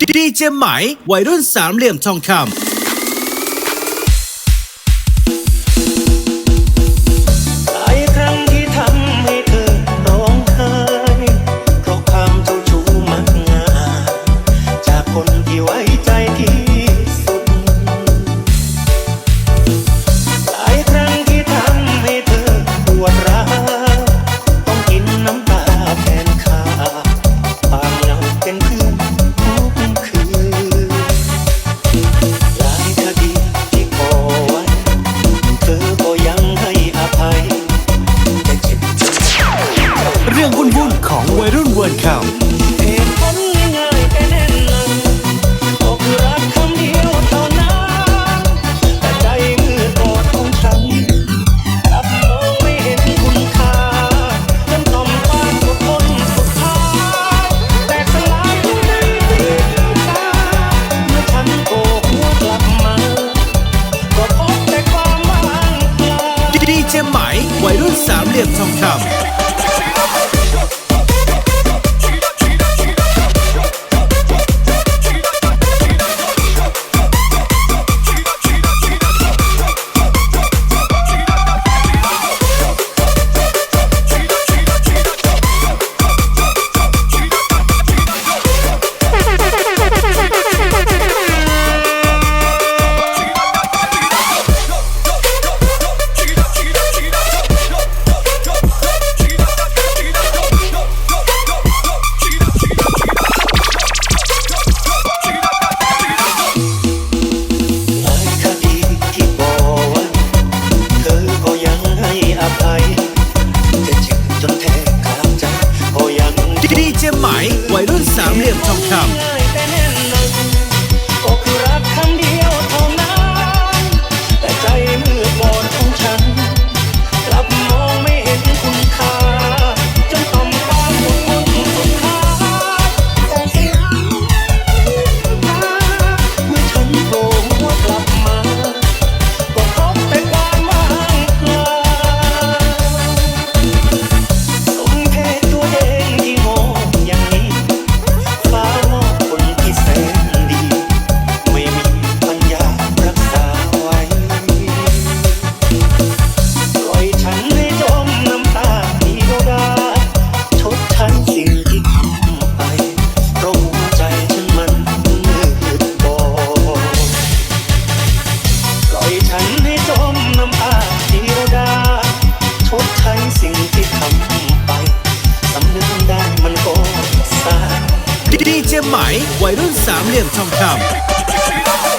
ดีเจไหมวัยรุ่นสามเหลี่ยมทองคำ เรื่องวุ่นๆของวัยรุ่นเวิร์นคเหตุผลง่ายๆแต่แน่นหนักก็คือรักคำเดียวเท่านั้นแต่ใจมืดบอดของฉันกลับมองไม่เห็นคุณค่าจนต้องความอดทนสุดท้ายแตกสลายด้วยน้ำตาเมื่อฉันโกหัวกลับมาก็พบแต่ความว่างเปล่าำดีเจไหมวัยรุ่นสามเหลี่ยมทองคำ เจไหมวัยรุ่นสามเหลี่ยมทองคำ เจไหมวัยรุ่นสามเหลี่ยมทองคำ